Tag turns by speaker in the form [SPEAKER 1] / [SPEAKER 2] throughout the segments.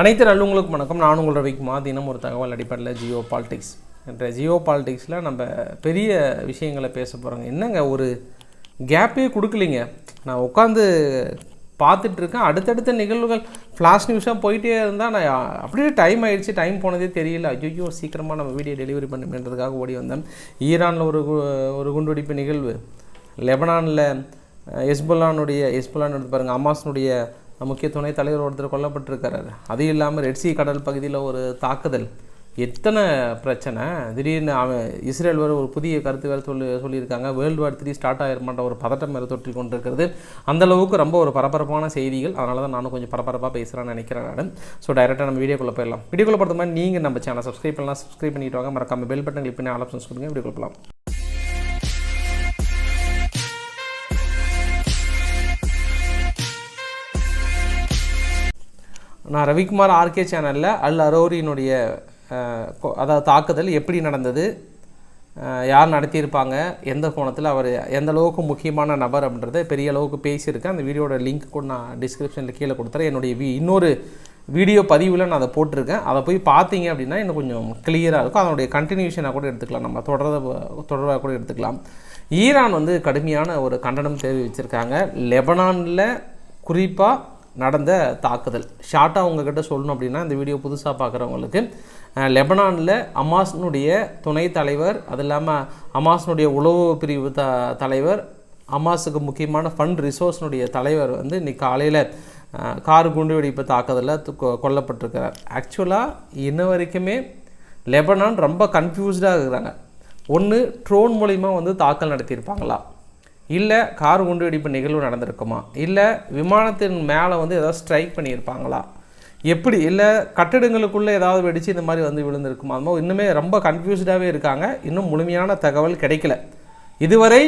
[SPEAKER 1] அனைத்து நல்லவங்களுக்கும் வணக்கம். நான் உங்கள் ரவிக்குமா தினம் ஒரு தகவல் அடிப்படையில் ஜியோ பாலிடிக்ஸ். என்ற ஜியோ பாலிடிக்ஸில் நம்ம பெரிய விஷயங்களை பேச போகிறோங்க என்னங்க ஒரு கேப்பே கொடுக்கலிங்க? நான் உட்காந்து பார்த்துட்ருக்கேன். அடுத்தடுத்த நிகழ்வுகள் ஃப்ளாஷ் நியூஸாக போயிட்டே இருந்தால் நான் அப்படியே டைம் ஆயிடுச்சு. டைம் போனதே தெரியல. ஐயோ சீக்கிரமாக நம்ம வீடியோ டெலிவரி பண்ணுமேன்றதுக்காக ஓடி வந்தேன். ஈரானில் ஒரு கு- ஒரு குண்டுவெடிப்பு நிகழ்வு. லெபனானில் எஸ்புல்லானுடைய எஸ்புல்லான் எடுத்து பாருங்கள் அமாஸனுடைய முக்கிய துணை தலைவர் ஒருத்தர் கொல்லப்பட்டிருக்காரு அது இல்லாமல் ரெட்சி கடல் பகுதியில் ஒரு தாக்குதல். எத்தனை பிரச்சனை? திடீர்னு அவன் இஸ்ரேல் வேறு ஒரு புதிய கருத்து வேறு சொல்லி சொல்லியிருக்காங்க. வேர்ல்டு வார் த்ரீ ஸ்டார்ட் ஆகிருமான்ற ஒரு பதட்டம் வேறு தொற்றி கொண்டிருக்கிறது. அந்த அளவுக்கு ரொம்ப ஒரு பரபரப்பான செய்திகள். அதனால தான் நானும் கொஞ்சம் பரபரப்பாக பேசுகிறேன்னு நினைக்கிறேன் நான். ஸோ டைரெக்டாக நம்ம வீடியோக்குள்ளே போயிடலாம். வீடியோக்குள்ளே போகிறது மாதிரி நீங்கள் நம்ம சேனல் சப்ஸ்கிரைப் பண்ணலாம். சப்ஸ்கிரைப் பண்ணிட்டு வாங்க. மறக்காமல் பெல் பட்டன் கிளிக் பண்ணி ஆல் ஆப்ஷன்ஸ் கொடுங்க. வீடியோக்குள்ள போகலாம் நான் ரவிக்குமார் ஆர்கே சேனலில் அல் அரோரியினுடைய அதாவது தாக்குதல் எப்படி நடந்தது யார் நடத்தியிருப்பாங்க எந்த கோணத்தில் அவர் எந்த அளவுக்கு முக்கியமான நபர் அப்படின்றத பெரிய அளவுக்கு பேசியிருக்கேன். அந்த வீடியோட லிங்க் கூட நான் டிஸ்கிரிப்ஷனில் கீழே கொடுத்துறேன். என்னுடைய வி இன்னொரு வீடியோ பதிவில் நான் அதை போட்டிருக்கேன். அதை போய் பார்த்தீங்க அப்படின்னா இன்னும் கொஞ்சம் கிளியராக இருக்கும். அதனுடைய கண்டினியூஷனாக கூட எடுத்துக்கலாம். நம்ம தொடர்த தொடர்பாக கூட எடுத்துக்கலாம். ஈரான் வந்து கடுமையான ஒரு கண்டனம் தெரிவிச்சிருக்காங்க. லெபனானில் குறிப்பாக நடந்த தாக்குதல். ஷார்ட்டாக உங்ககிட்ட சொல்லணும் அப்படின்னா இந்த வீடியோ புதுசாக பார்க்குறவங்களுக்கு லெபனானில் அமாஸ்னுடைய துணை தலைவர் அது இல்லாமல் அமாஸ்னுடைய உளவு பிரிவு த தலைவர் அமாஸுக்கு முக்கியமான ஃபண்ட் ரிசோர்ஸ்னுடைய தலைவர் வந்து இன்னைக்கு காலையில் கார் குண்டுவெடிப்பு தாக்குதலில் கொ- கொல்லப்பட்டிருக்கிறார். ஆக்சுவலாக இன்ன வரைக்குமே லெபனான் ரொம்ப கன்ஃபியூஸ்டாக இருக்கிறாங்க. ஒன்று ட்ரோன் மூலிமா வந்து தாக்கல் நடத்தியிருப்பாங்களா? இல்லை கார் குண்டுவெடிப்பு நிகழ்வு நடந்திருக்குமா? இல்லை விமானத்தின் மேலே வந்து ஏதாவது ஸ்ட்ரைக் பண்ணியிருப்பாங்களா? எப்படி? இல்லை கட்டிடங்களுக்குள்ளே ஏதாவது வெடித்து இந்த மாதிரி வந்து விழுந்திருக்குமா? அது மாதிரி இன்னுமே ரொம்ப கன்ஃபியூஸ்டாகவே இருக்காங்க. இன்னும் முழுமையான தகவல் கிடைக்கல. இதுவரை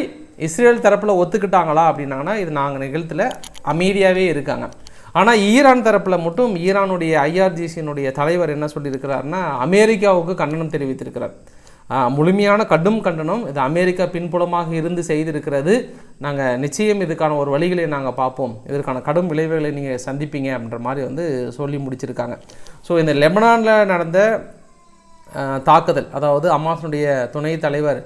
[SPEAKER 1] இஸ்ரேல் தரப்பில் ஒத்துக்கிட்டாங்களா அப்படின்னாங்கன்னா இது நாங்கள் நிகழ்த்தில் அமைதியாகவே இருக்காங்க. ஆனால் ஈரான் தரப்பில் மட்டும் ஈரானுடைய ஐஆர்ஜிசியினுடைய தலைவர் என்ன சொல்லியிருக்கிறாருன்னா அமெரிக்காவுக்கு கண்டனம் தெரிவித்திருக்கிறார். முழுமையான கடும் கண்டனம் இது அமெரிக்கா பின்புலமாக இருந்து செய்திருக்கிறது. நாங்கள் நிச்சயம் இதுக்கான ஒரு வழிகளை நாங்கள் பார்ப்போம். இதற்கான கடும் விளைவுகளை நீங்கள் சந்திப்பீங்க அப்படின்ற மாதிரி வந்து சொல்லி முடிச்சிருக்காங்க. ஸோ இந்த லெபனானில் நடந்த தாக்குதல் அதாவது அமாஸனுடைய துணை தலைவர்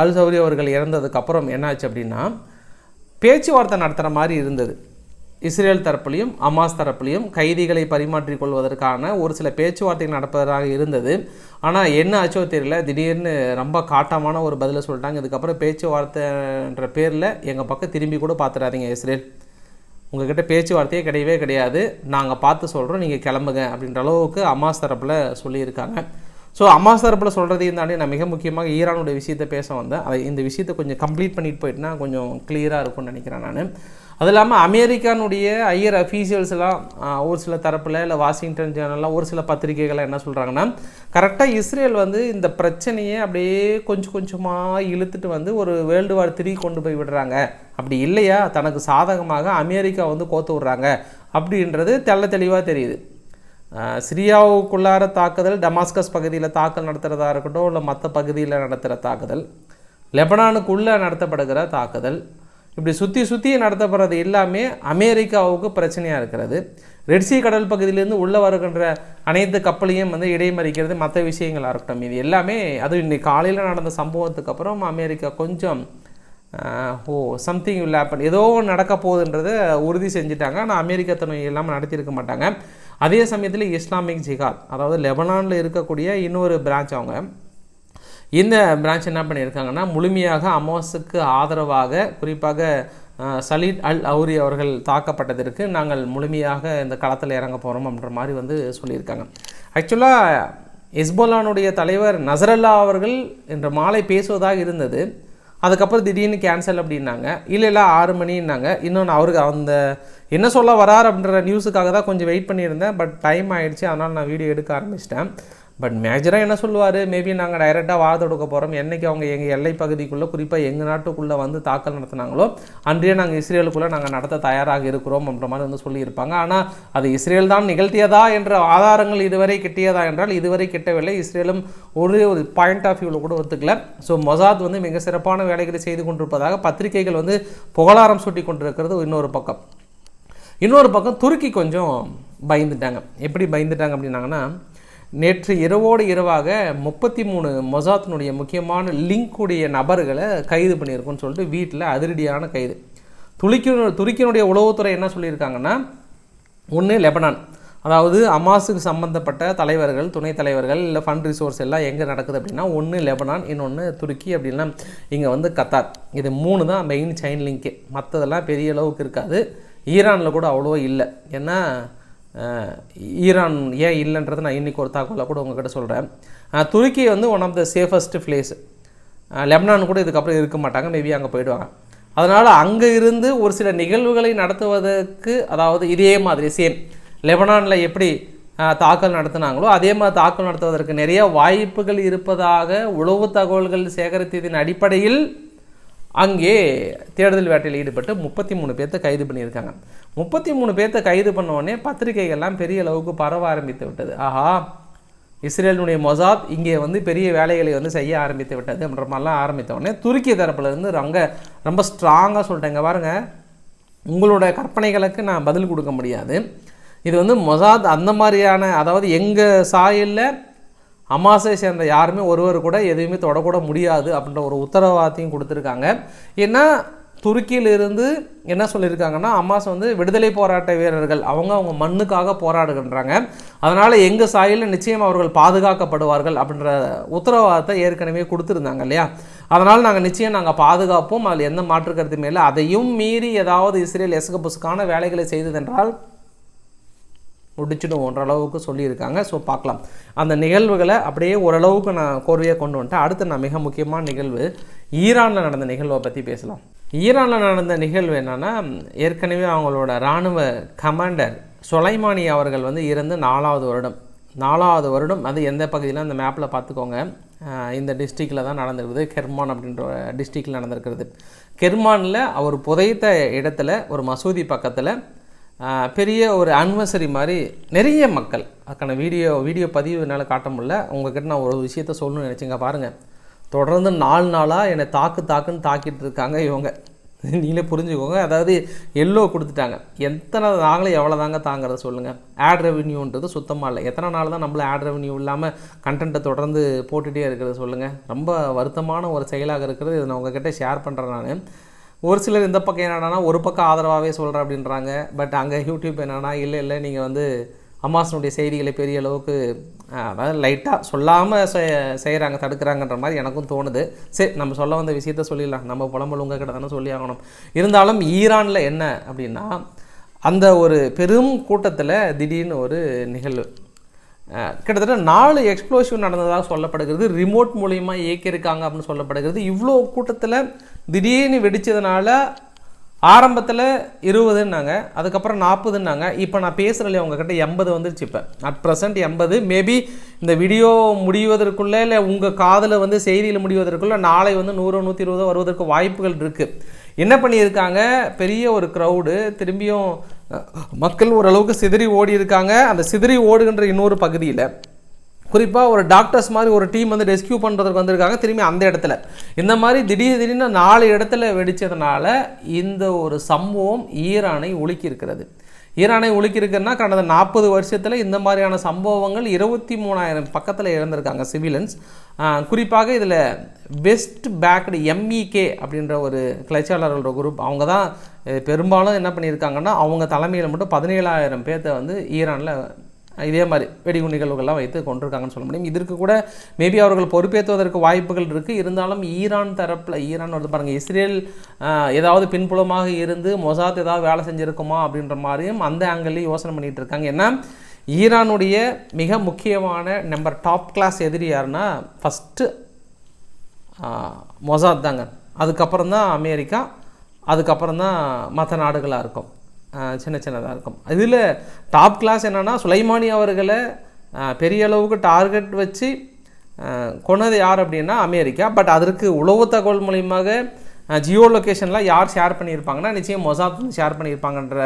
[SPEAKER 1] அல் சௌரி அவர்கள் இறந்ததுக்கப்புறம் என்னாச்சு அப்படின்னா பேச்சுவார்த்தை நடத்துகிற மாதிரி இருந்தது. இஸ்ரேல் தரப்புலையும் அமாஸ் தரப்புலையும் கைதிகளை பரிமாற்றிக் கொள்வதற்கான ஒரு சில பேச்சுவார்த்தை நடப்பதாக இருந்தது. ஆனால் என்ன ஆச்சோ தெரியல. திடீர்னு ரொம்ப காட்டமான ஒரு பதிலை சொல்லிட்டாங்க. இதுக்கப்புறம் பேச்சுவார்த்தைன்ற பேரில் எங்கள் பக்கம் திரும்பி கூட பார்த்துடாதீங்க இஸ்ரேல். உங்ககிட்ட பேச்சுவார்த்தையே கிடையவே கிடையாது. நாங்கள் பார்த்து சொல்கிறோம் நீங்கள் கிளம்புங்க அப்படின்ற அளவுக்கு அமாஸ் தரப்பில் சொல்லியிருக்காங்க. ஸோ அமாஸ் தரப்பில் சொல்கிறதையும் தாண்டி நான் மிக முக்கியமாக ஈரானுடைய விஷயத்தை பேச வந்தேன். அதை இந்த விஷயத்தை கொஞ்சம் கம்ப்ளீட் பண்ணிட்டு போயிட்டுனா கொஞ்சம் கிளியராக இருக்கும்னு நினைக்கிறேன் நான். அது இல்லாமல் அமெரிக்கானுடைய ஐயர் அஃபீஷியல்ஸ்லாம் ஒரு சில தரப்பில் இல்லை வாஷிங்டன் ஜேர்னல்லாம் ஒரு சில பத்திரிகைகள்லாம் என்ன சொல்கிறாங்கன்னா கரெக்டாக இஸ்ரேல் வந்து இந்த பிரச்சனையை அப்படியே கொஞ்சம் கொஞ்சமாக இழுத்துட்டு வந்து ஒரு வேர்ல்டு வார் த்ரீ கொண்டு போய் விடுறாங்க. அப்படி இல்லையா? தனக்கு சாதகமாக அமெரிக்கா வந்து கோத்து விடுறாங்க. அப்படின்றது தெள்ள தெளிவாக தெரியுது. சிரியாவுக்குள்ளார தாக்குதல் டமாஸ்கஸ் பகுதியில் தாக்கல் நடத்துகிறதா இருக்கட்டும் இல்லை மற்ற பகுதியில் நடத்துகிற தாக்குதல் லெபனானுக்குள்ளே நடத்தப்படுகிற தாக்குதல் இப்படி சுற்றி சுற்றி நடத்தப்படுறது எல்லாமே அமெரிக்காவுக்கு பிரச்சனையாக இருக்கிறது. ரெட்சி கடல் பகுதியிலேருந்து உள்ளே வருகின்ற அனைத்து கப்பலையும் வந்து இடைமறிக்கிறது மற்ற விஷயங்களாக இருக்கட்டும் இது எல்லாமே அதுவும் இன்றைக்கி காலையில் நடந்த சம்பவத்துக்கு அப்புறம் அமெரிக்கா கொஞ்சம் ஓ சம்திங் வில் happen. ஏதோ ஒன்று நடக்க போகுதுன்றதை உறுதி செஞ்சுட்டாங்க. ஆனால் அமெரிக்கா துணை இல்லாமல் நடத்தியிருக்க மாட்டாங்க. அதே சமயத்தில் இஸ்லாமிக் ஜிகாத் அதாவது லெபனானில் இருக்கக்கூடிய இன்னொரு பிரான்ச் அவங்க இந்த பிரான்ச் என்ன பண்ணியிருக்காங்கன்னா முழுமையாக அமாஸுக்கு ஆதரவாக குறிப்பாக சலீட் அல் அவுரி அவர்கள் தாக்கப்பட்டதற்கு நாங்கள் முழுமையாக இந்த களத்தில் இறங்க போகிறோம் அப்படின்ற மாதிரி வந்து சொல்லியிருக்காங்க. ஆக்சுவலாக இஸ்போலானுடைய தலைவர் நசரல்லா அவர்கள் இன்று மாலை பேசுவதாக இருந்தது. அதுக்கப்புறம் திடீர்னு கேன்சல் அப்படின்னாங்க. இல்லை இல்லை ஆறு மணின்னாங்க. இன்னொன்று அவருக்கு அந்த என்ன சொல்ல வரார் அப்படின்ற நியூஸுக்காக தான் கொஞ்சம் வெயிட் பண்ணியிருந்தேன். பட் டைம் ஆகிடுச்சு அதனால் நான் வீடியோ எடுக்க ஆரம்பிச்சிட்டேன். பட் மேஜராக என்ன சொல்லுவார்? மேபி நாங்கள் டைரெக்டாக வாழ தொடுக்க போகிறோம் என்றைக்கு அவங்க எங்கள் எல்லை பகுதிக்குள்ளே குறிப்பாக எங்கள் நாட்டுக்குள்ளே வந்து தாக்கல் நடத்தினாங்களோ அன்றைய நாங்கள் இஸ்ரேலுக்குள்ளே நாங்கள் நடத்த தயாராக இருக்கிறோம் அப்படின்ற மாதிரி வந்து சொல்லியிருப்பாங்க. ஆனால் அது இஸ்ரேல் தான் நிகழ்த்தியதா என்ற ஆதாரங்கள் இதுவரை கிட்டியதா என்றால் இதுவரை கிட்டவில்லை. இஸ்ரேலும் ஒரு ஒரு பாயிண்ட் ஆஃப் வியூவில் கூட ஒத்துக்கல. ஸோ மொசாத் வந்து மிக சிறப்பான வேலைகளை செய்து கொண்டிருப்பதாக பத்திரிகைகள் வந்து புகழாரம் சூட்டி கொண்டிருக்கிறது இன்னொரு பக்கம். இன்னொரு பக்கம் துருக்கி கொஞ்சம் பயந்துட்டாங்க. எப்படி பயந்துட்டாங்க அப்படின்னாங்கன்னா நேற்று இரவோடு இரவாக முப்பத்தி மூணு மொசாத்தினுடைய முக்கியமான லிங்க் உடைய நபர்களை கைது பண்ணியிருக்கோன்னு சொல்லிட்டு வீட்டில் அதிரடியான கைது. துருக்கி துருக்கியினுடைய உளவுத்துறை என்ன சொல்லியிருக்காங்கன்னா ஒன்று லெபனான். அதாவது அமாஸுக்கு சம்மந்தப்பட்ட தலைவர்கள் துணைத் தலைவர்கள் இல்லை ஃபண்ட் ரிசோர்ஸ் எல்லாம் எங்கே நடக்குது அப்படின்னா ஒன்று லெபனான் இன்னொன்று துருக்கி அப்படின்னா இங்கே வந்து கத்தார். இது மூணு தான் மெயின் செயின் லிங்க்கு மற்றதெல்லாம் பெரிய அளவுக்கு இருக்காது. ஈரானில் கூட அவ்வளோ இல்லை. ஏன்னா ஈரான் ஏன் இல்லைன்றது நான் இன்றைக்கி ஒரு தகவலை கூட உங்ககிட்ட சொல்கிறேன் துருக்கி வந்து one of the safest place Lebanon கூட இதுக்கப்புறம் இருக்க மாட்டாங்க மேபி அங்கே போயிடுவாங்க. அதனால் அங்கே இருந்து ஒரு சில நிகழ்வுகளை நடத்துவதற்கு அதாவது இதே மாதிரி சேம் லெபனானில் எப்படி தாக்கல் நடத்தினாங்களோ அதே மாதிரி தாக்கல் நடத்துவதற்கு நிறைய வாய்ப்புகள் இருப்பதாக உளவு தகவல்கள் சேகரித்ததின் அடிப்படையில் அங்கே தேடுதல் வேட்டையில் ஈடுபட்டு முப்பத்தி மூணு பேர்த்த கைது பண்ணியிருக்காங்க. முப்பத்தி மூணு பேர்த்த கைது பண்ண உடனே பத்திரிகைகள்லாம் பெரிய அளவுக்கு பரவ ஆரம்பித்து விட்டது. ஆஹா இஸ்ரேலினுடைய மொசாத் இங்கே வந்து பெரிய வேலைகளை வந்து செய்ய ஆரம்பித்து விட்டது அப்படின்ற மாதிரிலாம் ஆரம்பித்த உடனே துருக்கி தரப்புல ரொம்ப ரொம்ப ஸ்ட்ராங்காக சொல்லிட்டேங்க. பாருங்க உங்களோட கற்பனைகளுக்கு நான் பதில் கொடுக்க முடியாது. இது வந்து மொசாத் அந்த மாதிரியான அதாவது எங்கள் சாயலில் அமாசை சேர்ந்த யாருமே ஒருவர் கூட எதுவுமே தொடக்கூட முடியாது அப்படின்ற ஒரு உத்தரவாதத்தையும் கொடுத்துருக்காங்க. ஏன்னா துருக்கியிலிருந்து என்ன சொல்லியிருக்காங்கன்னா அம்மாஸ் வந்து விடுதலை போராட்ட வீரர்கள் அவங்க அவங்க மண்ணுக்காக போராடுகின்றாங்க. அதனால் எங்கள் சாயலில் நிச்சயம் அவர்கள் பாதுகாக்கப்படுவார்கள் அப்படின்ற உத்தரவாதத்தை ஏற்கனவே கொடுத்துருந்தாங்க இல்லையா? அதனால் நாங்கள் நிச்சயம் நாங்கள் பாதுகாப்போம். அதில் எந்த மாற்று கருத்துமே இல்லை. அதையும் மீறி ஏதாவது இஸ்ரேல் எசக புசுக்கான வேலைகளை செய்ததென்றால் முடிச்சிடும் ஓரளவுக்கு சொல்லியிருக்காங்க. ஸோ பார்க்கலாம். அந்த நிகழ்வுகளை அப்படியே ஓரளவுக்கு நான் கோர்வையாக கொண்டு வந்துட்டேன். அடுத்து நான் மிக முக்கியமான நிகழ்வு ஈரானில் நடந்த நிகழ்வை பற்றி பேசலாம். ஈரானில் நடந்த நிகழ்வு என்னென்னா ஏற்கனவே அவங்களோட இராணுவ கமாண்டர் சொலைமானி அவர்கள் வந்து இறந்து நாலாவது வருடம். நாலாவது வருடம் அது எந்த பகுதியில் அந்த மேப்பில் பார்த்துக்கோங்க. இந்த டிஸ்ட்ரிக்டில் தான் நடந்திருக்குது. கெர்மான் அப்படின்ற டிஸ்ட்ரிக்டில் நடந்திருக்கிறது. கெர்மானில் அவர் புதைத்த இடத்துல ஒரு மசூதி பக்கத்தில் பெரிய ஒரு அன்வர்சரி மாதிரி நிறைய மக்கள் அதுக்கான வீடியோ வீடியோ பதிவு என்னால் காட்ட முடியல. உங்ககிட்ட நான் ஒரு விஷயத்த சொல்லணும்னு நினச்சிங்க பாருங்கள் தொடர்ந்து நாலு நாளாக என்னை தாக்கு தாக்குன்னு தாக்கிட்டு இருக்காங்க இவங்க. நீங்களே புரிஞ்சுக்கோங்க. அதாவது எல்லோ கொடுத்துட்டாங்க. எத்தனை நாங்களும் எவ்வளோ தாங்க தாங்கிறத சொல்லுங்கள் ஆட் ரெவென்யூன்றது சுத்தமாக இல்லை. எத்தனை நாள் தான் நம்மள ஆட் ரெவென்யூ இல்லாமல் கண்டென்ட்டை தொடர்ந்து போட்டுகிட்டே இருக்கிறத சொல்லுங்கள் ரொம்ப வருத்தமான ஒரு செயலாக இருக்கிறது. இதை நான் உங்ககிட்ட ஷேர் பண்ணுறேன் நான். ஒரு சிலர் இந்த பக்கம் என்னடானா ஒரு பக்கம் ஆதரவாகவே சொல்கிறேன் அப்படின்றாங்க. பட் அங்கே யூடியூப் என்னன்னா இல்லை இல்லை நீங்கள் வந்து அம்மாசனுடைய செய்திகளை பெரிய அளவுக்கு அதாவது லைட்டாக சொல்லாமல் செய்கிறாங்க தடுக்கிறாங்கன்ற மாதிரி எனக்கும் தோணுது. சரி நம்ம சொல்ல வந்த விஷயத்த சொல்லிடலாம். நம்ம புலம்பல் உங்கள் கிட்ட தானே சொல்லி ஆகணும். இருந்தாலும் ஈரானில் என்ன அப்படின்னா அந்த ஒரு பெரும் கூட்டத்தில் திடீர்னு ஒரு நிகழ்வு. கிட்டத்தட்ட நாலு எக்ஸ்ப்ளோசிவ் நடந்ததாக சொல்லப்படுகிறது. ரிமோட் மூலியமாக இயக்கியிருக்காங்க அப்படின்னு சொல்லப்படுகிறது. இவ்வளோ கூட்டத்தில் திடீர்னு வெடித்ததுனால ஆரம்பத்தில் இருபதுன்னாங்க அதுக்கப்புறம் நாற்பதுன்னாங்க இப்போ நான் பேசுகிறேன் உங்ககிட்ட எண்பது வந்துருச்சு இப்போ. அட் ப்ரெசென்ட் எண்பது மேபி இந்த வீடியோ முடிவதற்குள்ளே இல்லை உங்கள் காதில் வந்து செய்தியில் முடிவதற்குள்ளே நாளை வந்து நூறு நூற்றி இருபதோ வருவதற்கு வாய்ப்புகள் இருக்குது என்ன பண்ணியிருக்காங்க? பெரிய ஒரு க்ரௌடு திரும்பியும் மக்கள் ஓரளவுக்கு சிதறி ஓடி இருக்காங்க அந்த சிதறி ஓடுகின்ற இன்னொரு பகுதியில் குறிப்பாக ஒரு டாக்டர்ஸ் மாதிரி ஒரு டீம் வந்து ரெஸ்கியூ பண்ணுறதுக்கு வந்திருக்காங்க திரும்பி அந்த இடத்துல. இந்த மாதிரி திடீர் திடீர்னு நாலு இடத்துல வெடித்ததுனால இந்த ஒரு சம்பவம் ஈரானை ஒழுக்கியிருக்கிறது. ஈரானை ஒழுக்கியிருக்குன்னா கடந்த நாற்பது வருஷத்தில் இந்த மாதிரியான சம்பவங்கள் இருபத்தி மூணாயிரம் பக்கத்தில் இறந்திருக்காங்க சிவிலன்ஸ் குறிப்பாக இதில் வெஸ்ட் பேக்டு எம்இகே அப்படின்ற ஒரு கிளர்ச்சியாளர்களோட குரூப் அவங்க தான் பெரும்பாலும் என்ன பண்ணியிருக்காங்கன்னா அவங்க தலைமையில் மட்டும் பதினேழாயிரம் பேர்த்த வந்து ஈரானில் இதே மாதிரி வெடிகுண்டு நிகழ்வுகள்லாம் வைத்து கொண்டிருக்காங்கன்னு சொல்ல முடியும். இதற்கு கூட மேபி அவர்கள் பொறுப்பேற்றுவதற்கு வாய்ப்புகள் இருக்குது இருந்தாலும் ஈரான் தரப்பில் ஈரான் வந்து பாருங்கள் இஸ்ரேல் ஏதாவது பின்புலமாக இருந்து மொசாத் ஏதாவது வேலை செஞ்சுருக்குமா அப்படின்ற மாதிரியும் அந்த ஆங்கிள்லையும் யோசனை பண்ணிகிட்டு இருக்காங்க. ஏன்னா ஈரானுடைய மிக முக்கியமான நம்பர் டாப் கிளாஸ் எதிரி யாருன்னா ஃபஸ்ட்டு மொசாத் தாங்க. அதுக்கப்புறம் தான் அமெரிக்கா அதுக்கப்புறம் தான் மற்ற நாடுகளாக இருக்கும். சின்ன சின்னதாக இருக்கும். இதில் டாப் கிளாஸ் என்னென்னா சுலைமானி அவர்களை பெரிய அளவுக்கு டார்கெட் வச்சு கொனது யார் அப்படின்னா அமெரிக்கா. பட் அதற்கு உளவு தகவல் மூலியமாக ஜியோ லொக்கேஷன்லாம் யார் ஷேர் பண்ணியிருப்பாங்கன்னா நிச்சயம் மொசாத் ஷேர் பண்ணியிருப்பாங்கன்ற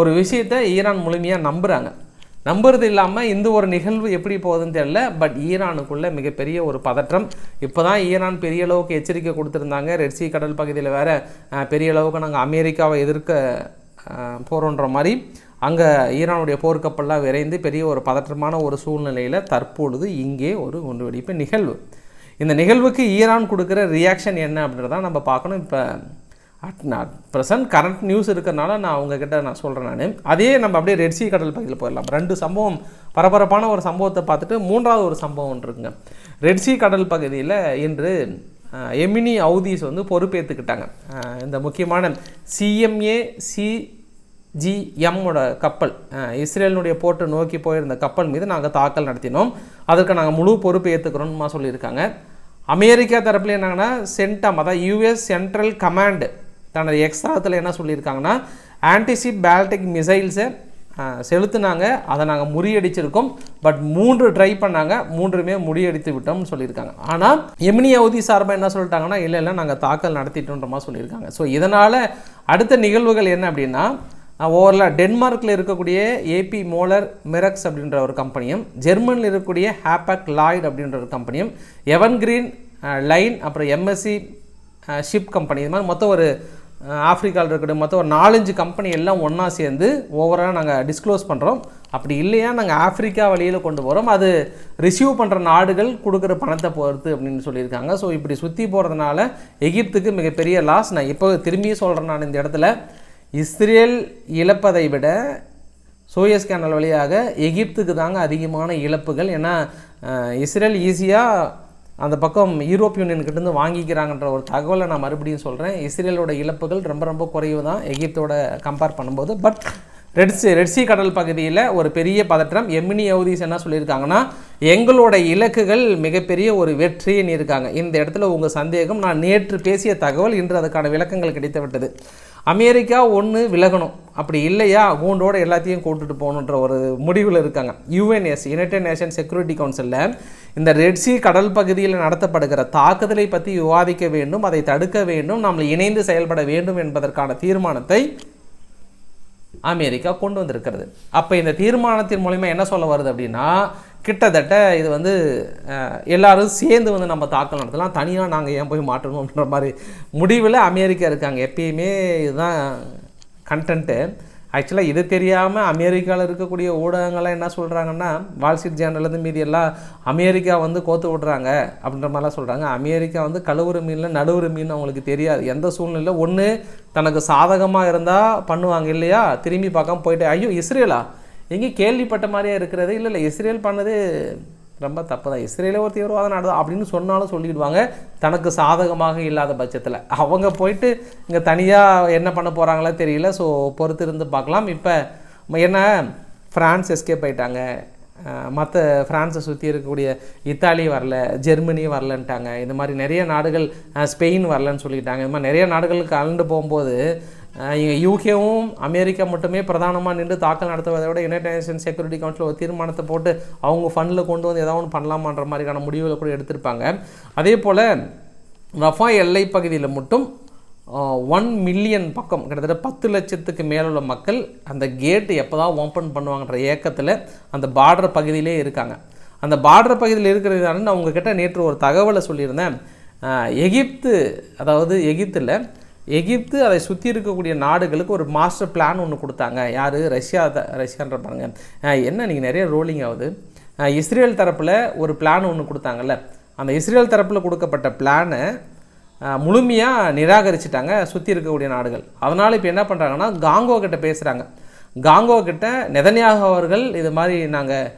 [SPEAKER 1] ஒரு விஷயத்தை ஈரான் முழுமையாக நம்புகிறாங்க நம்புறது இல்லாமல் இந்த ஒரு நிகழ்வு எப்படி போகுதுன்னு தெரியல. பட் ஈரானுக்குள்ளே மிகப்பெரிய ஒரு பதற்றம். இப்போ தான் ஈரான் பெரிய அளவுக்கு எச்சரிக்கை கொடுத்துருந்தாங்க. ரெட்சி கடல் பகுதியில் வேறு பெரிய அளவுக்கு நாங்கள் அமெரிக்காவை எதிர்க்க போகிறோன்ற மாதிரி அங்கே ஈரானுடைய போர்க்கப்பல்லாம் விரைந்து பெரிய ஒரு பதற்றமான ஒரு சூழ்நிலையில் தற்பொழுது இங்கே ஒரு குண்டுவெடிப்பு நிகழ்வு. இந்த நிகழ்வுக்கு ஈரான் கொடுக்குற ரியாக்ஷன் என்ன அப்படின்றத நம்ம பார்க்கணும். இப்போ அட் நான் ப்ரெசன்ட் கரண்ட் நியூஸ் இருக்கிறனால நான் உங்ககிட்ட நான் சொல்கிறேன் நான். அதே நம்ம அப்படியே ரெட்சி கடல் பகுதியில் போயிடலாம். ரெண்டு சம்பவம் பரபரப்பான ஒரு சம்பவத்தை பார்த்துட்டு மூன்றாவது ஒரு சம்பவம் இருக்குங்க. ரெட்சி கடல் பகுதியில் இன்று எமினி அவுதீஸ் வந்து பொறுப்பேற்றுக்கிட்டாங்க இந்த முக்கியமான சிஎம்ஏ சி ஜிஎம்மோட கப்பல் இஸ்ரேலினுடைய போட்டு நோக்கி போயிருந்த கப்பல் மீது நாங்கள் தாக்கல் நடத்தினோம். அதற்கு நாங்கள் முழு பொறுப்பு ஏற்றுக்கிறோம்மா சொல்லியிருக்காங்க. அமெரிக்கா தரப்பில் என்னங்கன்னா சென்டம் அதாவது யூஎஸ் சென்ட்ரல் கமாண்டு தனது எக்ஸ்ட்ராத்தில் என்ன சொல்லியிருக்காங்கன்னா ஆன்டிசிப் பேல்டிக் மிசைல்ஸை செலுத்துனாங்க. அதை நாங்கள் முறியடிச்சிருக்கோம். பட் மூன்று ட்ரை பண்ணாங்க. மூன்றுமே முறியடித்து விட்டோம்னு சொல்லியிருக்காங்க. ஆனால் எமினி அவதி சார்பாக என்ன சொல்லிட்டாங்கன்னா இல்லை இல்லை நாங்கள் தாக்கல் நடத்திட்டோன்ற மாதிரி சொல்லியிருக்காங்க. ஸோ இதனால் அடுத்த நிகழ்வுகள் என்ன அப்படின்னா ஓவரில் டென்மார்க்கில் இருக்கக்கூடிய ஏபி மோலர் மிரக்ஸ் அப்படின்ற ஒரு கம்பெனியும் ஜெர்மனில் இருக்கக்கூடிய ஹேப்பக் லாய்ட் அப்படின்ற ஒரு கம்பெனியும் எவன் கிரீன் லைன் அப்புறம் எம்எஸ்சி ஷிப் கம்பெனி இது மாதிரி மொத்தம் ஒரு ஆஃப்ரிக்காவில் இருக்கட்டும் இருக்கக்கூடிய மொத்தம் ஒரு நாலஞ்சு கம்பெனி எல்லாம் ஒன்றா சேர்ந்து ஓவராக நாங்கள் டிஸ்க்ளோஸ் பண்ணுறோம் அப்படி இல்லையா நாங்கள் ஆஃப்ரிக்கா வழியில் கொண்டு போகிறோம் அது ரிசீவ் பண்ணுற நாடுகள் கொடுக்குற பணத்தை பொறுத்து அப்படின்னு சொல்லியிருக்காங்க. ஸோ இப்படி சுற்றி போகிறதுனால எகிப்துக்கு மிகப்பெரிய லாஸ் நான் இப்போ திரும்பியும் சொல்கிறேன் நான் இந்த இடத்துல. இஸ்ரேல் இழப்பதை விட சோயஸ் கேனல் வழியாக எகிப்துக்கு தாங்க அதிகமான இழப்புகள். ஏன்னா இஸ்ரேல் ஈஸியாக அந்த பக்கம் யூரோப் யூனியன்கிட்டேருந்து வாங்கிக்கிறாங்கன்ற ஒரு தகவலை நான் மறுபடியும் சொல்கிறேன் இஸ்ரேலோட இழப்புகள் ரொம்ப ரொம்ப குறைவு தான் எகிப்தோட கம்பேர் பண்ணும்போது. பட் ரெட்சி ரெட்சி கடல் பகுதியில் ஒரு பெரிய பதற்றம். எமினி யவுதீஸ் என்ன சொல்லியிருக்காங்கன்னா எங்களோட இலக்குகள் மிகப்பெரிய ஒரு வெற்றின்னு இருக்காங்க இந்த இடத்துல உங்கள் சந்தேகம் நான் நேற்று பேசிய தகவல் இன்று அதுக்கான விளக்கங்கள் கிடைத்துவிட்டது அமெரிக்கா ஒன்று விலகணும். அப்படி இல்லையா? கூண்டோடு எல்லாத்தையும் கூட்டுட்டு போகணுன்ற ஒரு முடிவில் இருக்காங்க. யுஎன்எஸ் யுனைடெட் நேஷன் செக்யூரிட்டி கவுன்சிலில் இந்த ரெட்சி கடல் பகுதியில் நடத்தப்படுகிற தாக்குதலை பற்றி விவாதிக்க வேண்டும் அதை தடுக்க வேண்டும் நாம் இணைந்து செயல்பட வேண்டும் என்பதற்கான தீர்மானத்தை அமெரிக்கா கொண்டு வந்திருக்கிறது. அப்போ இந்த தீர்மானத்தின் மூலிமா என்ன சொல்ல வருது அப்படின்னா கிட்டத்தட்ட இது வந்து அஹ், எல்லாரும் சேர்ந்து வந்து நம்ம தாக்கல் நடத்தலாம். தனியாக நாங்கள் ஏன் போய் மாற்றணும் அப்படின்ற மாதிரி முடிவில் அமெரிக்கா இருக்காங்க. எப்பயுமே இதுதான் கண்டென்ட்டு ஆக்சுவலாக இது தெரியாமல் அமெரிக்காவில் இருக்கக்கூடிய ஊடகங்கள்லாம் என்ன சொல்கிறாங்கன்னா வால் ஸ்ட்ரீட் ஜேர்னலேருந்து மீதி எல்லாம் அமெரிக்கா வந்து கோத்து விட்றாங்க அப்படின்ற மாதிரிலாம் சொல்கிறாங்க அமெரிக்கா வந்து கழுவுற மீனில் நடுவுற மீன் அவங்களுக்கு தெரியாது. எந்த சூழ்நிலையில்? ஒன்று தனக்கு சாதகமாக இருந்தால் பண்ணுவாங்க இல்லையா? திரும்பி பார்க்காம போயிட்டு ஐயோ இஸ்ரேலா? எங்கேயும் கேள்விப்பட்ட மாதிரியே இருக்கிறது? இல்லை இல்லை இஸ்ரேல் பண்ணது ரொம்ப தப்பு தான். இஸ்ரேலே ஒரு தீவிரவாதம் நடந்தது அப்படின்னு சொன்னாலும் சொல்லிடுவாங்க. தனக்கு சாதகமாக இல்லாத பட்சத்தில். அவங்க போயிட்டு இங்கே தனியாக என்ன பண்ண போகிறாங்களோ தெரியல. ஸோ பொறுத்து இருந்து பார்க்கலாம். இப்போ என்ன ஃப்ரான்ஸ் எஸ்கேப் ஆயிட்டாங்க. மற்ற ஃப்ரான்ஸை சுற்றி இருக்கக்கூடிய இத்தாலி வரல ஜெர்மனி வரலன்ட்டாங்க. இந்த மாதிரி நிறைய நாடுகள் ஸ்பெயின் வரலன்னு சொல்லிட்டாங்க. இந்த மாதிரி நிறைய நாடுகள் கலந்து போகும்போது இங்கே யூகேவும் அமெரிக்கா மட்டுமே பிரதானமாக நின்று தாக்கல் நடத்துவதை விட யுனைடெட் நேஷன் செக்யூரிட்டி கவுன்சில் ஒரு தீர்மானத்தை போட்டு அவங்க ஃபண்டில் கொண்டு வந்து ஏதாவது ஒன்று பண்ணலாமான்ற மாதிரியான முடிவுகளை கூட எடுத்திருப்பாங்க. அதே போல் ரஃபா எல்லை பகுதியில் மட்டும் ஒன் மில்லியன் பக்கம் கிட்டத்தட்ட பத்து லட்சத்துக்கு மேலுள்ள மக்கள் அந்த கேட்டு எப்போ தான் ஓப்பன் பண்ணுவாங்கன்ற ஏக்கத்தில் அந்த பார்டர் பகுதியிலே இருக்காங்க. அந்த பார்டர் பகுதியில் இருக்கிறதுனால நான் உங்ககிட்ட நேற்று ஒரு தகவலை சொல்லியிருந்தேன். எகிப்து அதாவது எகிப்தில் எகிப்து அதை சுற்றி இருக்கக்கூடிய நாடுகளுக்கு ஒரு மாஸ்டர் பிளான் ஒன்று கொடுத்தாங்க. யார்? ரஷ்யா த- ரஷ்யான்ற பாருங்க. என்ன நீங்கள் நிறைய ரோலிங் ஆகுது. இஸ்ரேல் தரப்பில் ஒரு பிளான் ஒன்று கொடுத்தாங்கல்ல. அந்த இஸ்ரேல் தரப்பில் கொடுக்கப்பட்ட பிளானை முழுமையாக நிராகரிச்சிட்டாங்க சுற்றி இருக்கக்கூடிய நாடுகள். அதனால் இப்போ என்ன பண்ணுறாங்கன்னா காங்கோ கிட்ட பேசுகிறாங்க காங்கோ கிட்ட நெதன்யாக அவர்கள் இது மாதிரி நாங்கள்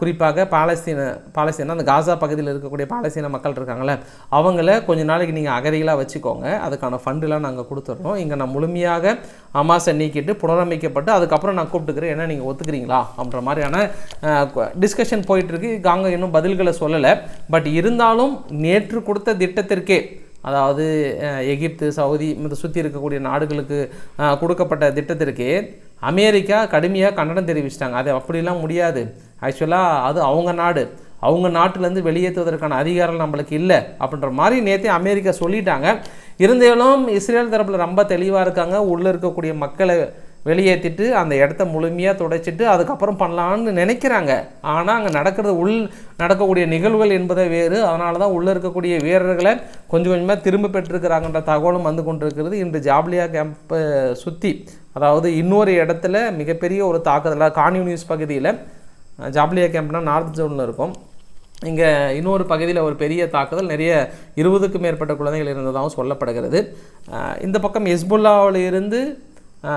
[SPEAKER 1] குறிப்பாக பாலஸ்தீன பாலஸ்தீனா அந்த காசா பகுதியில் இருக்கக்கூடிய பாலஸ்தீன மக்கள் இருக்காங்களே அவங்கள கொஞ்ச நாளைக்கு நீங்கள் அகதிகளாக வச்சுக்கோங்க. அதுக்கான ஃபண்டுலாம் நாங்கள் கொடுத்துட்றோம். இங்கே நான் முழுமையாக அமாசை நீக்கிட்டு புனரமைக்கப்பட்டு அதுக்கப்புறம் நான் கூப்பிட்டுக்கிறேன். என்ன நீங்கள் ஒத்துக்கிறீங்களா? அப்படின்ற மாதிரியான டிஸ்கஷன் போயிட்டுருக்கு காங்க இன்னும் பதில்களை சொல்லலை. பட் இருந்தாலும் நேற்று கொடுத்த திட்டத்திற்கே அதாவது எகிப்து சவுதி இந்த சுற்றி இருக்கக்கூடிய நாடுகளுக்கு கொடுக்கப்பட்ட திட்டத்திற்கே அமெரிக்கா கடுமையாக கண்டனம் தெரிவிச்சிட்டாங்க. அது அப்படிலாம் முடியாது. ஆக்சுவலாக அது அவங்க நாடு. அவங்க நாட்டிலேருந்து வெளியேற்றுவதற்கான அதிகாரம் நம்மளுக்கு இல்லை அப்படின்ற மாதிரி நேற்று அமெரிக்கா சொல்லிட்டாங்க. இருந்தாலும் இஸ்ரேல் தரப்பில் ரொம்ப தெளிவாக இருக்காங்க. உள்ளே இருக்கக்கூடிய மக்களை வெளியேற்றிட்டு அந்த இடத்த முழுமையாக துடைச்சிட்டு அதுக்கப்புறம் பண்ணலான்னு நினைக்கிறாங்க. ஆனால் அங்கே நடக்கிறது உள் நடக்கக்கூடிய நிகழ்வுகள் என்பதை வேறு. அதனால தான் உள்ளே இருக்கக்கூடிய வீரர்களை கொஞ்சம் கொஞ்சமாக திரும்ப பெற்றிருக்கிறாங்கன்ற தகவலும் வந்து கொண்டிருக்கிறது. இன்று ஜாப்லியா கேம்பை சுற்றி அதாவது இன்னொரு இடத்துல மிகப்பெரிய ஒரு தாக்குதலாக கான்யூனியூஸ் பகுதியில் ஜாப்லியா கேம்ப்னா நார்த் ஜோனில் இருக்கும். இங்கே இன்னொரு பகுதியில் ஒரு பெரிய தாக்குதல் நிறைய இருபதுக்கும் மேற்பட்ட குழந்தைகள் இருந்ததாகவும் சொல்லப்படுகிறது. இந்த பக்கம் ஹெஸ்புல்லாவில் இருந்து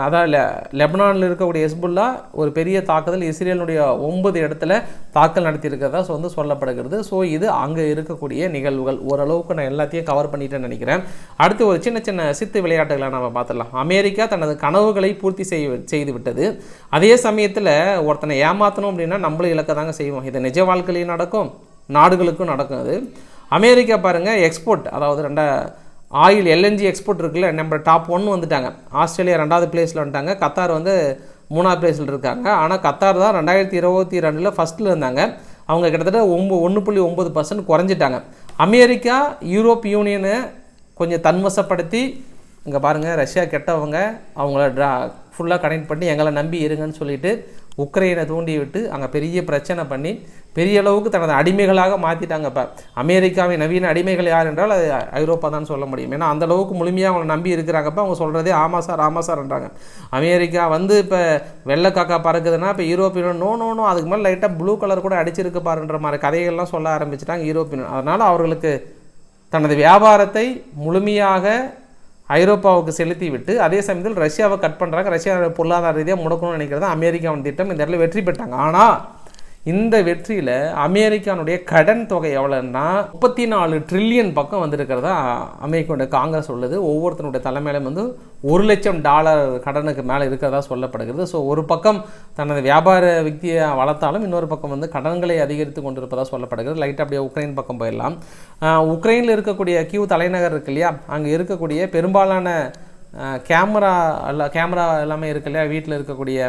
[SPEAKER 1] அதான் லெ லெபனானில் இருக்கக்கூடிய ஹெஸ்புல்லா ஒரு பெரிய தாக்குதல் இஸ்ரேலுடைய ஒன்பது இடத்துல தாக்கல் நடத்தியிருக்கிறதா ஸோ வந்து சொல்லப்படுகிறது. ஸோ இது அங்கே இருக்கக்கூடிய நிகழ்வுகள். ஓரளவுக்கு நான் எல்லாத்தையும் கவர் பண்ணிட்டேன்னு நினைக்கிறேன். அடுத்து ஒரு சின்ன சின்ன சித்து விளையாட்டுகளை நம்ம பார்த்துடலாம். அமெரிக்கா தனது கனவுகளை பூர்த்தி செய்ய செய்து விட்டது. அதே சமயத்தில் ஒருத்தனை ஏமாற்றணும் அப்படின்னா நம்மளும் இலக்க தாங்க செய்வோம். இது நிஜ வாழ்க்கையிலையும் நடக்கும் நாடுகளுக்கும் நடக்கும் அது. அமெரிக்கா பாருங்கள் எக்ஸ்போர்ட் அதாவது ரெண்டா ஆயில் எல்என்ஜி எக்ஸ்போர்ட் இருக்குல்ல நம்ம டாப் ஒன் வந்துட்டாங்க. ஆஸ்திரேலியா ரெண்டாவது பிளேஸில் வந்துட்டாங்க. கத்தார் வந்து மூணாவது பிளேஸில் இருக்காங்க. ஆனால் கத்தார் தான் ரெண்டாயிரத்தி இருபத்தி ரெண்டில் ஃபஸ்ட்டில் இருந்தாங்க. அவங்க கிட்டத்தட்ட ஒம்பது ஒன்று புள்ளி ஒம்பது பர்சன்ட் குறைஞ்சிட்டாங்க. அமெரிக்கா யூரோப் யூனியனு கொஞ்சம் தன்வசப்படுத்தி இங்கே பாருங்கள் ரஷ்யா கெட்டவங்க அவங்கள ட்ரா ஃபுல்லாக கனெக்ட் பண்ணி எங்களை நம்பி இருங்கன்னு சொல்லிட்டு உக்ரைனை தூண்டி விட்டு அங்கே பெரிய பிரச்சனை பண்ணி பெரிய அளவுக்கு தனது அடிமைகளாக மாற்றிட்டாங்க இப்போ. அமெரிக்காவின் நவீன அடிமைகள் யார் என்றால் அது ஐரோப்பா தான் சொல்ல முடியும். ஏன்னா அந்தளவுக்கு முழுமையாக அவங்களை நம்பி இருக்கிறாங்கப்ப அவங்க சொல்கிறதே ஆமா சார் ஆமா சார்ன்றாங்க அமெரிக்கா வந்து இப்போ வெள்ளை காக்கா பறக்குதுன்னா இப்போ யூரோப்பியன் நோ நோ நோ அதுக்கு மேலே லைட்டாக ப்ளூ கலர் கூட அடிச்சிருக்கு பாருன்ற மாதிரி கதைகள்லாம் சொல்ல ஆரம்பிச்சிட்டாங்க யூரோப்பியன் அதனால் அவர்களுக்கு தனது வியாபாரத்தை முழுமையாக ஐரோப்பாவுக்கு செலுத்தி விட்டு அதே சமயத்தில் ரஷ்யாவை கட் பண்ணுறாங்க ரஷ்யா பொருளாதார ரீதியாக முடக்கணும்னு நினைக்கிறது? அமெரிக்காவின் திட்டம் இந்த இடத்துல வெற்றி பெற்றாங்க. ஆனால் இந்த வெற்றியில் அமெரிக்கானுடைய கடன் தொகை எவ்வளோன்னா முப்பத்தி நாலு ட்ரில்லியன் பக்கம் வந்திருக்கிறதா அமெரிக்காவுடைய காங்கிரஸ் உள்ளது. ஒவ்வொருத்தனுடைய தலைமையிலும் வந்து ஒரு லட்சம் டாலர் கடனுக்கு மேலே இருக்கிறதா சொல்லப்படுகிறது. ஸோ ஒரு பக்கம் தனது வியாபார வித்தியை வளர்த்தாலும் இன்னொரு பக்கம் வந்து கடன்களை அதிகரித்து கொண்டிருப்பதாக சொல்லப்படுகிறது. லைட்டாக அப்படியே உக்ரைன் பக்கம் போயிடலாம். உக்ரைனில் இருக்கக்கூடிய கியூ தலைநகர் இருக்கு இல்லையா? அங்கே இருக்கக்கூடிய பெரும்பாலான கேமரா எல்லாம் கேமரா எல்லாமே இருக்கு இல்லையா? வீட்டில் இருக்கக்கூடிய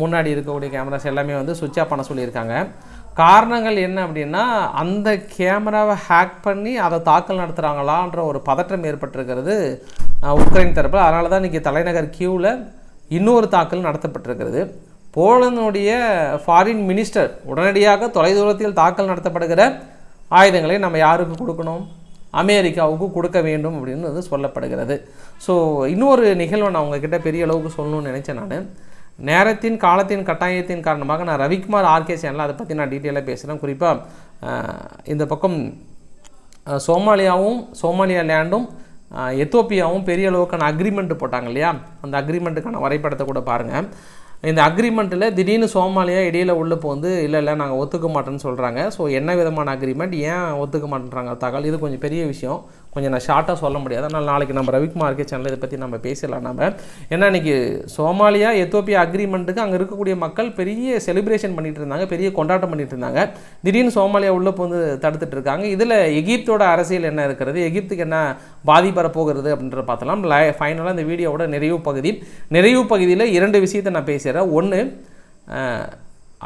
[SPEAKER 1] முன்னாடி இருக்கக்கூடிய கேமராஸ் எல்லாமே வந்து சுவிட்ச் ஆஃப் பண்ண சொல்லியிருக்காங்க. காரணங்கள் என்ன அப்படின்னா அந்த கேமராவை ஹேக் பண்ணி அதை தாக்கல் நடத்துகிறாங்களான்ற ஒரு பதற்றம் ஏற்பட்டிருக்கிறது. உக்ரைன் தரப்பில். அதனால தான் இன்றைக்கி தலைநகர் கியூவில் இன்னொரு தாக்கல் நடத்தப்பட்டிருக்கிறது. போலனுடைய ஃபாரின் மினிஸ்டர் உடனடியாக தொலைதூரத்தில் தாக்கல் நடத்தப்படுகிற ஆயுதங்களை நம்ம யாருக்கு கொடுக்கணும்? அமெரிக்காவுக்கு கொடுக்க வேண்டும் அப்படின்னு வந்து சொல்லப்படுகிறது. ஸோ இன்னொரு நிகழ்வை நான் உங்ககிட்ட பெரிய அளவுக்கு சொல்லணும்னு நினச்சேன் நான். நேரத்தின் காலத்தின் கட்டாயத்தின் காரணமாக நான் ரவிக்குமார் ஆர்கே சேனலில் அதை பற்றி நான் டீட்டெயிலாக பேசுகிறேன் குறிப்பாக இந்த பக்கம் சோமாலியாவும் சோமாலியா லேண்டும் எத்தோப்பியாவும் பெரிய அளவுக்கான அக்ரிமெண்ட் போட்டாங்க இல்லையா? அந்த அக்ரிமெண்ட்டுக்கான வரைபடத்தை கூட பாருங்கள் இந்த அக்ரிமெண்ட்டில் திடீர்னு சோமாலியா இடையில் உள்ள வந்து இல்லை இல்லை நாங்கள் ஒத்துக்க மாட்டோம்னு சொல்கிறாங்க ஸோ என்ன விதமான அக்ரிமெண்ட் ஏன் ஒத்துக்க மாட்டேன்றாங்க? தகவல். இது கொஞ்சம் பெரிய விஷயம். கொஞ்சம் நான் ஷார்ட்டாக சொல்ல முடியாது. அதனால் நாளைக்கு நம்ம ரவிக்குமார் இருக்கே சேனல் இதை பற்றி நம்ம பேசலாம் நம்ம ஏன்னா இன்றைக்கி சோமாலியா எத்தோப்பியா அக்ரிமெண்ட்டுக்கு அங்கே இருக்கக்கூடிய மக்கள் பெரிய செலிப்ரேஷன் பண்ணிகிட்டு இருந்தாங்க பெரிய கொண்டாட்டம் பண்ணிகிட்டு இருந்தாங்க. திடீர்னு சோமாலியா உள்ளே வந்து தடுத்துட்டு இருக்காங்க. இதில் எகிப்தோட அரசியல் என்ன இருக்கிறது? எகிப்துக்கு என்ன பாதிப்பு போகிறது அப்படின்றத பார்த்தலாம். லை ஃபைனலாக இந்த வீடியோவோட நிறைவு பகுதி. நிறைவு பகுதியில் இரண்டு விஷயத்தை நான் பேசுகிறேன் ஒன்று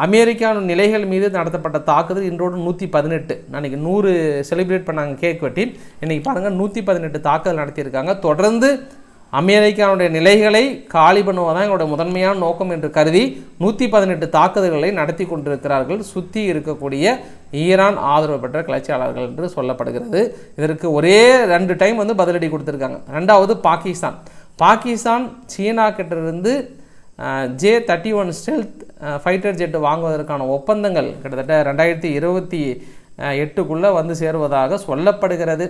[SPEAKER 1] அமெரிக்கான நிலைகள் மீது நடத்தப்பட்ட தாக்குதல் இன்றோடு நூற்றி பதினெட்டு. அன்றைக்கி நூறு செலிப்ரேட் பண்ணாங்க கேக் வெட்டி. இன்றைக்கி பாருங்கள் நூற்றி பதினெட்டு தாக்குதல் நடத்தியிருக்காங்க. தொடர்ந்து அமெரிக்காவுடைய நிலைகளை காலி பண்ணுவதுதான் எங்களோட முதன்மையான நோக்கம் என்று கருதி நூற்றி பதினெட்டு தாக்குதல்களை நடத்தி கொண்டிருக்கிறார்கள். சுற்றி இருக்கக்கூடிய ஈரான் ஆதரவு பெற்ற கிளர்ச்சியாளர்கள் என்று சொல்லப்படுகிறது. இதற்கு ஒரே ரெண்டு டைம் வந்து பதிலடி கொடுத்துருக்காங்க. ரெண்டாவது பாகிஸ்தான். பாகிஸ்தான் சீனா கிட்ட இருந்து J thirty one stealth fighter jet வாங்குவதற்கான ஒப்பந்தங்கள் கிட்டத்தட்ட ரெண்டாயிரத்தி இருபத்தி எட்டுக்குள்ளே வந்து சேருவதாக சொல்லப்படுகிறது.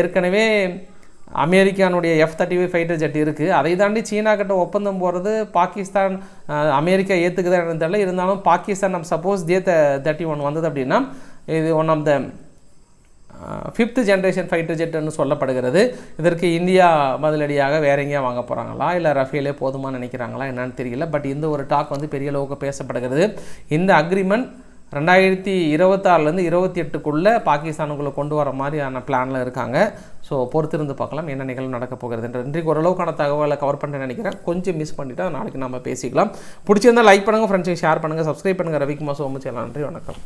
[SPEAKER 1] ஏற்கனவே அமெரிக்கானுடைய F thirty five fighter jet இருக்குது அதை தாண்டி சீனா கிட்ட ஒப்பந்தம் போகிறது பாகிஸ்தான் அமெரிக்கா ஏற்றுக்குதான்னு தெரியல. இருந்தாலும் பாகிஸ்தான் நம்ம சப்போஸ் ஜே தேர்ட்டி ஒன் வந்தது அப்படின்னா இது one of the fifth generation fighter ஜெட்னு சொல்லப்படுகிறது. இதற்கு இந்தியா பதிலடியாக வேற எங்கேயா வாங்க போகிறாங்களா இல்லை ரஃபேலே போதுமா நினைக்கிறாங்களா? என்னன்னு தெரியல. பட் இந்த ஒரு டாக் வந்து பெரிய அளவுக்கு பேசப்படுகிறது. இந்த அக்ரிமெண்ட் ரெண்டாயிரத்தி இருபத்தாறுலேருந்து இருபத்தி எட்டுக்குள்ளே பாகிஸ்தானுக்குள்ளே கொண்டு வர மாதிரியான பிளானில் இருக்காங்க. ஸோ பொறுத்திருந்து பார்க்கலாம் என்ன நிகழ்வு நடக்க போகிறது என்று. இன்றைக்கு ஓரளவுக்கான தகவலை கவர் பண்ண நினைக்கிறேன். கொஞ்சம் மிஸ் பண்ணிவிட்டு நாளைக்கு நம்ம பேசிக்கலாம். பிடிச்சிருந்தா லைக் பண்ணுங்கள் ஃப்ரெண்ட்ஸுக்கு ஷேர் பண்ணுங்கள் சப்ஸ்கிரைப் பண்ணுங்கள் ரவிக்குமார் சோமச்சேலா நன்றி வணக்கம்.